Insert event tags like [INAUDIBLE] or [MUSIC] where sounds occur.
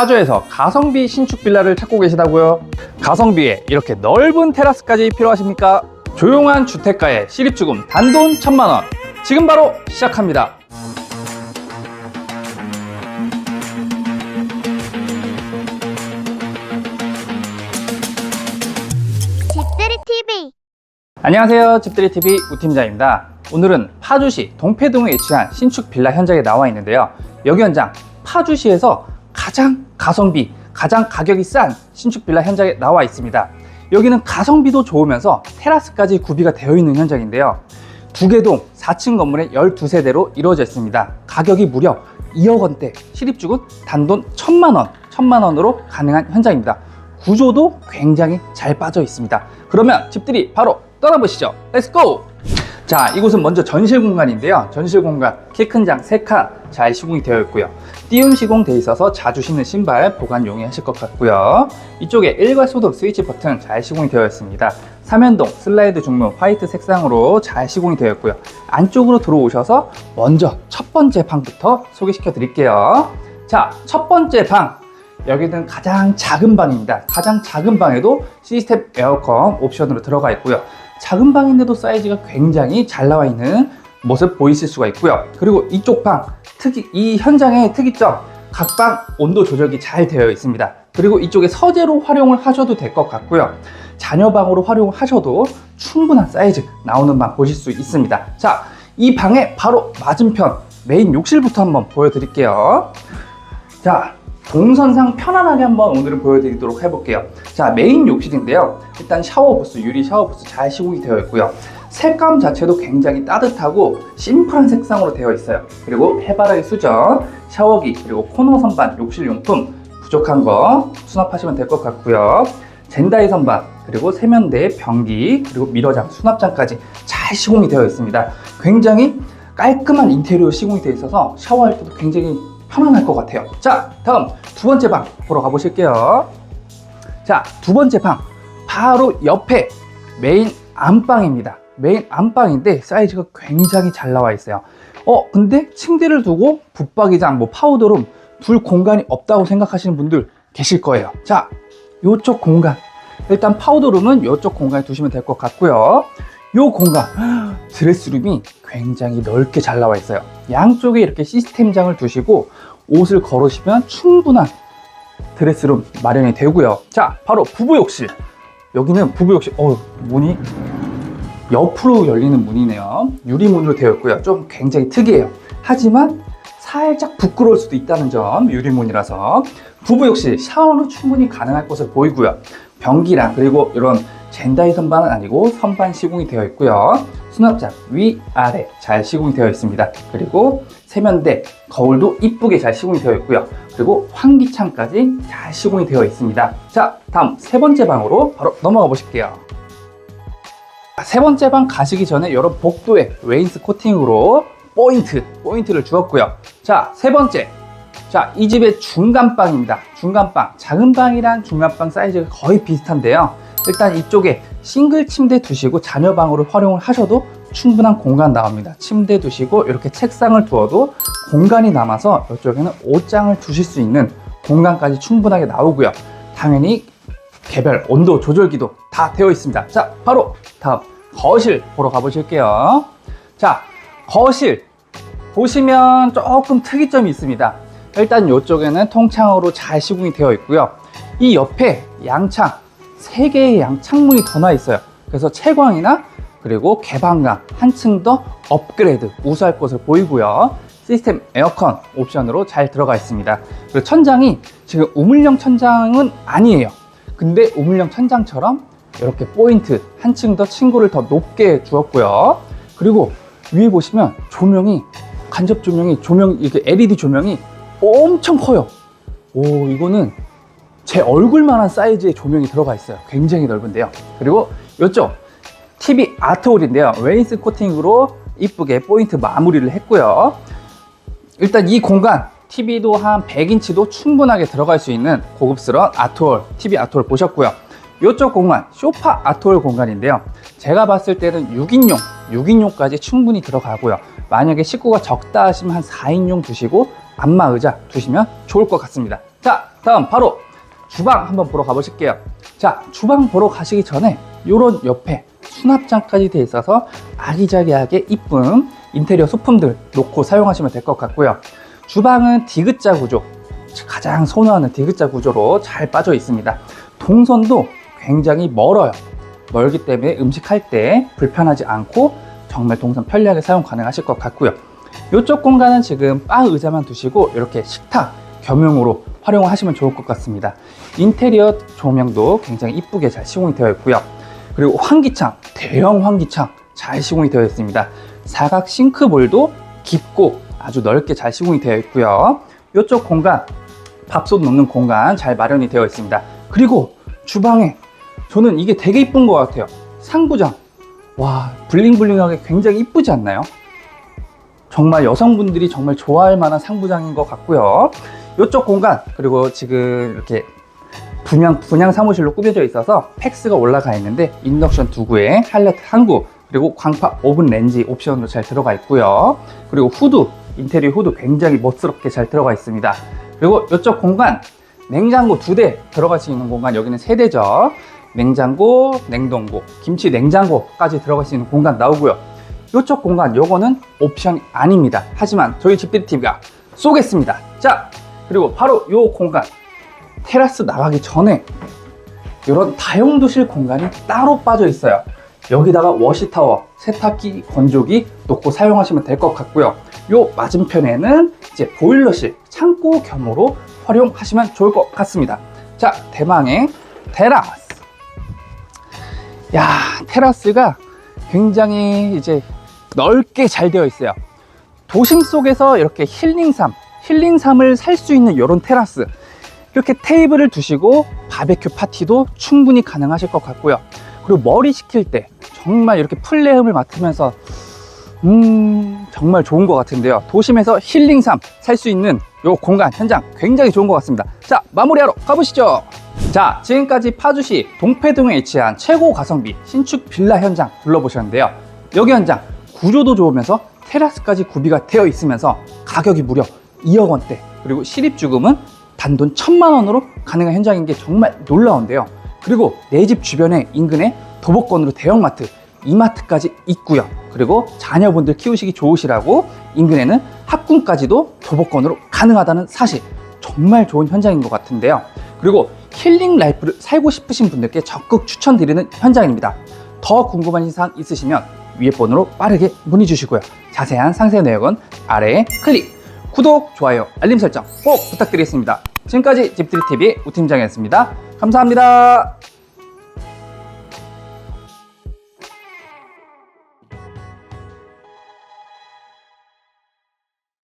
파주에서 가성비 신축 빌라를 찾고 계시다고요? 가성비에 이렇게 넓은 테라스까지 필요하십니까? 조용한 주택가에 시립주금 단돈 천만 원. 지금 바로 시작합니다. 집들이 TV 안녕하세요. 집들이TV 우팀장입니다. 오늘은 파주시 동패동에 위치한 신축 빌라 현장에 나와 있는데요. 여기 현장 파주시에서 가장 가성비, 가장 가격이 싼 신축 빌라 현장에 나와 있습니다. 여기는 가성비도 좋으면서 테라스까지 구비가 되어 있는 현장인데요. 두개동 4층 건물에 12세대로 이루어져 있습니다. 가격이 무려 2억 원대, 실입주금 단돈 1천만 원, 1천만 원으로 가능한 현장입니다. 구조도 굉장히 잘 빠져 있습니다. 그러면 집들이 바로 떠나보시죠. 렛츠고! 자, 이곳은 먼저 전실 공간인데요. 전실 공간 키 큰 장 3칸 잘 시공이 되어 있고요. 띄움 시공 돼 있어서 자주 신는 신발 보관 용이하실 것 같고요. 이쪽에 일괄 소독 스위치 버튼 잘 시공이 되어 있습니다. 삼연동 슬라이드 중문 화이트 색상으로 잘 시공이 되어 있고요. 안쪽으로 들어오셔서 먼저 첫 번째 방부터 소개시켜 드릴게요. 자, 첫 번째 방. 여기는 가장 작은 방입니다. 가장 작은 방에도 시스템 에어컨 옵션으로 들어가 있고요. 작은 방인데도 사이즈가 굉장히 잘 나와 있는 모습 보이실 수가 있고요. 그리고 이쪽 방, 특이, 이 현장의 특이점, 각 방 온도 조절이 잘 되어 있습니다. 그리고 이쪽에 서재로 활용을 하셔도 될 것 같고요. 자녀방으로 활용하셔도 충분한 사이즈 나오는 방 보실 수 있습니다. 자, 이 방의 바로 맞은편 메인 욕실부터 한번 보여드릴게요. 자, 동선상 편안하게 한번 오늘은 보여드리도록 해볼게요. 자, 메인 욕실인데요. 일단 샤워 부스, 유리 샤워 부스 잘 시공이 되어 있고요. 색감 자체도 굉장히 따뜻하고 심플한 색상으로 되어 있어요. 그리고 해바라기 수전, 샤워기, 그리고 코너 선반, 욕실 용품 부족한 거 수납하시면 될 것 같고요. 젠다이 선반, 그리고 세면대, 변기, 그리고 미러장, 수납장까지 잘 시공이 되어 있습니다. 굉장히 깔끔한 인테리어 시공이 되어 있어서 샤워할 때도 굉장히 편안할 것 같아요. 자, 다음 두 번째 방 보러 가보실게요. 자, 두 번째 방 바로 옆에 메인 안방입니다. 메인 안방인데 사이즈가 굉장히 잘 나와 있어요. 어, 근데 침대를 두고 붙박이장, 뭐 파우더룸 둘 공간이 없다고 생각하시는 분들 계실 거예요. 자, 요쪽 공간 일단 파우더룸은 요쪽 공간에 두시면 될 것 같고요. 요 공간 [GASPS] 드레스룸이 굉장히 넓게 잘 나와 있어요. 양쪽에 이렇게 시스템장을 두시고 옷을 걸으시면 충분한 드레스룸 마련이 되고요. 자, 바로 부부 욕실. 여기는 부부 욕실. 어, 문이 옆으로 열리는 문이네요. 유리문으로 되어 있고요. 좀 굉장히 특이해요. 하지만 살짝 부끄러울 수도 있다는 점 유리문이라서 부부 욕실 샤워는 충분히 가능할 것으로 보이고요. 변기랑 그리고 이런 젠다이 선반은 아니고 선반 시공이 되어 있고요. 수납장 위 아래 잘 시공이 되어 있습니다. 그리고 세면대 거울도 이쁘게 잘 시공이 되어 있고요. 그리고 환기창까지 잘 시공이 되어 있습니다. 자, 다음 세 번째 방으로 바로 넘어가 보실게요. 세 번째 방 가시기 전에 이런 복도에 웨인스 코팅으로 포인트, 포인트를 주었고요. 자, 세 번째. 자, 이 집의 중간방입니다. 중간방. 작은 방이랑 중간방 사이즈가 거의 비슷한데요. 일단 이쪽에 싱글 침대 두시고 자녀 방으로 활용을 하셔도 충분한 공간 나옵니다. 침대 두시고 이렇게 책상을 두어도 공간이 남아서 이쪽에는 옷장을 두실 수 있는 공간까지 충분하게 나오고요. 당연히 개별 온도 조절기도 다 되어 있습니다. 자, 바로 다음 거실 보러 가보실게요. 자, 거실 보시면 조금 특이점이 있습니다. 일단 이쪽에는 통창으로 잘 시공이 되어 있고요. 이 옆에 양창 세 개의 양 창문이 더 나 있어요. 그래서 채광이나 그리고 개방감 한층 더 업그레이드 우수할 것으로 보이고요. 시스템 에어컨 옵션으로 잘 들어가 있습니다. 그리고 천장이 지금 우물형 천장은 아니에요. 근데 우물형 천장처럼 이렇게 포인트 한층 더 층고를 더 높게 주었고요. 그리고 위에 보시면 조명이 간접 조명이 조명 이렇게 LED 조명이 엄청 커요. 오 이거는 제 얼굴만한 사이즈의 조명이 들어가 있어요. 굉장히 넓은데요. 그리고 이쪽 TV 아트홀인데요. 웨인스 코팅으로 이쁘게 포인트 마무리를 했고요. 일단 이 공간 TV도 한 100인치도 충분하게 들어갈 수 있는 고급스러운 아트홀, TV 아트홀 보셨고요. 이쪽 공간, 쇼파 아트홀 공간인데요. 제가 봤을 때는 6인용, 6인용까지 충분히 들어가고요. 만약에 식구가 적다 하시면 한 4인용 두시고 안마 의자 두시면 좋을 것 같습니다. 자, 다음 바로 주방 한번 보러 가보실게요. 자, 주방 보러 가시기 전에 요런 옆에 수납장까지 돼 있어서 아기자기하게 이쁜 인테리어 소품들 놓고 사용하시면 될 것 같고요. 주방은 디귿자 구조, 가장 선호하는 디귿자 구조로 잘 빠져 있습니다. 동선도 굉장히 멀어요. 멀기 때문에 음식할 때 불편하지 않고 정말 동선 편리하게 사용 가능하실 것 같고요. 이쪽 공간은 지금 바 의자만 두시고 이렇게 식탁 겸용으로 활용하시면 좋을 것 같습니다. 인테리어 조명도 굉장히 이쁘게 잘 시공이 되어 있고요. 그리고 환기창, 대형 환기창 잘 시공이 되어 있습니다. 사각 싱크볼도 깊고 아주 넓게 잘 시공이 되어 있고요. 이쪽 공간, 밥솥 넣는 공간 잘 마련이 되어 있습니다. 그리고 주방에 저는 이게 되게 이쁜 것 같아요. 상부장. 와, 블링블링하게 굉장히 이쁘지 않나요? 정말 여성분들이 정말 좋아할 만한 상부장인 것 같고요. 이쪽 공간, 그리고 지금 이렇게 분양, 분양 사무실로 꾸며져 있어서 팩스가 올라가 있는데 인덕션 두 구에 할렛 한 구, 그리고 광파 오븐 렌지 옵션으로 잘 들어가 있고요. 그리고 후드, 인테리어 후드 굉장히 멋스럽게 잘 들어가 있습니다. 그리고 이쪽 공간, 냉장고 두 대 들어갈 수 있는 공간 여기는 세 대죠. 냉장고, 냉동고, 김치 냉장고까지 들어갈 수 있는 공간 나오고요. 이쪽 공간 요거는 옵션이 아닙니다. 하지만 저희 집들이 TV가 쏘겠습니다. 자, 그리고 바로 요 공간 테라스 나가기 전에 이런 다용도실 공간이 따로 빠져 있어요. 여기다가 워시타워, 세탁기, 건조기 놓고 사용하시면 될 것 같고요. 요 맞은편에는 이제 보일러실, 창고 겸으로 활용하시면 좋을 것 같습니다. 자, 대망의 테라스. 야, 테라스가 굉장히 이제 넓게 잘 되어 있어요. 도심 속에서 이렇게 힐링삼, 힐링삼을 살 수 있는 이런 테라스. 이렇게 테이블을 두시고 바베큐 파티도 충분히 가능하실 것 같고요. 그리고 머리 식힐 때 정말 이렇게 풀레음을 맡으면서 음 정말 좋은 것 같은데요. 도심에서 힐링삼 살 수 있는 요 공간 현장 굉장히 좋은 것 같습니다. 자 마무리하러 가보시죠. 자 지금까지 파주시 동패동에 위치한 최고 가성비 신축 빌라 현장 둘러보셨는데요. 여기 현장 구조도 좋으면서 테라스까지 구비가 되어 있으면서 가격이 무려 2억 원대 그리고 실입주금은 단돈 천만 원으로 가능한 현장인 게 정말 놀라운데요. 그리고 내 집 주변에 인근에 도보권으로 대형마트, 이마트까지 있고요. 그리고 자녀분들 키우시기 좋으시라고 인근에는 학군까지도 도보권으로 가능하다는 사실 정말 좋은 현장인 것 같은데요. 그리고 힐링 라이프를 살고 싶으신 분들께 적극 추천드리는 현장입니다. 더 궁금한 사항 있으시면 위에 번호로 빠르게 문의 주시고요. 자세한 상세 내역은 아래에 클릭. 구독, 좋아요, 알림 설정 꼭 부탁드리겠습니다. 지금까지 집들이TV 우팀장이었습니다. 감사합니다.